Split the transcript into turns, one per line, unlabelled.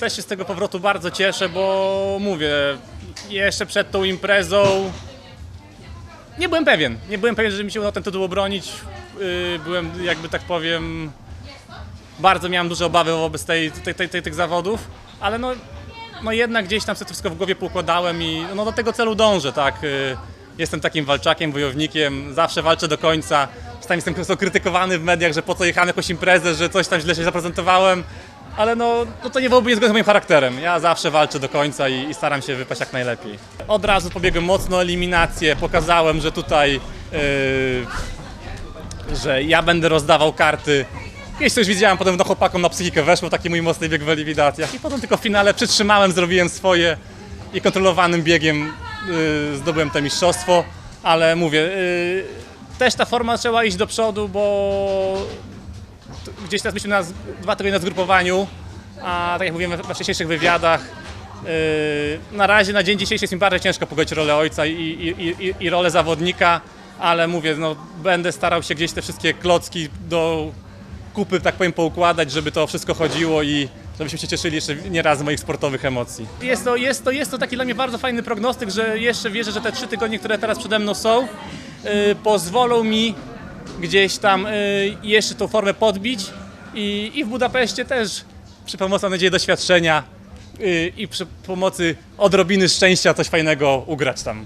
Też się z tego powrotu bardzo cieszę, bo mówię, jeszcze przed tą imprezą nie byłem pewien. Nie byłem pewien, że mi się uda ten tytuł obronić. Yy, Byłem, jakby tak powiem, bardzo miałem duże obawy wobec tej, tej, tej, tej, tych zawodów, ale no, no jednak gdzieś tam sobie to wszystko w głowie poukładałem i no do tego celu dążę, tak. Yy, Jestem takim walczakiem, wojownikiem, zawsze walczę do końca. Czasami jestem po krytykowany w mediach, że po co jechałem jakąś imprezę, że coś tam źle się zaprezentowałem, ale no, no to nie byłoby niezgodne z moim charakterem. Ja zawsze walczę do końca i, i staram się wypaść jak najlepiej. Od razu pobiegłem mocno eliminację, pokazałem, że tutaj yy, że ja będę rozdawał karty. Kiedyś to już widziałem, potem do chłopakom na psychikę weszło, taki mój mocny bieg w eliminacjach i potem tylko w finale przytrzymałem, zrobiłem swoje i kontrolowanym biegiem y, zdobyłem to mistrzostwo, ale mówię, y, też ta forma trzeba iść do przodu, bo gdzieś teraz byliśmy na dwa tygodnie na zgrupowaniu, a tak jak mówiłem we, we wcześniejszych wywiadach, y, na razie na dzień dzisiejszy jest mi bardzo ciężko pogodzić rolę ojca i, i, i, i- i rolę zawodnika, ale mówię, no, będę starał się gdzieś te wszystkie klocki do kupy, tak powiem, poukładać, żeby to wszystko chodziło i żebyśmy się cieszyli jeszcze nie raz z moich sportowych emocji. Jest to, jest, to, jest to taki dla mnie bardzo fajny prognostyk, że jeszcze wierzę, że te trzy tygodnie, które teraz przede mną są, yy, pozwolą mi gdzieś tam yy, jeszcze tą formę podbić i, i w Budapeszcie też przy pomocy, mam nadzieję, doświadczenia yy, i przy pomocy odrobiny szczęścia coś fajnego ugrać tam.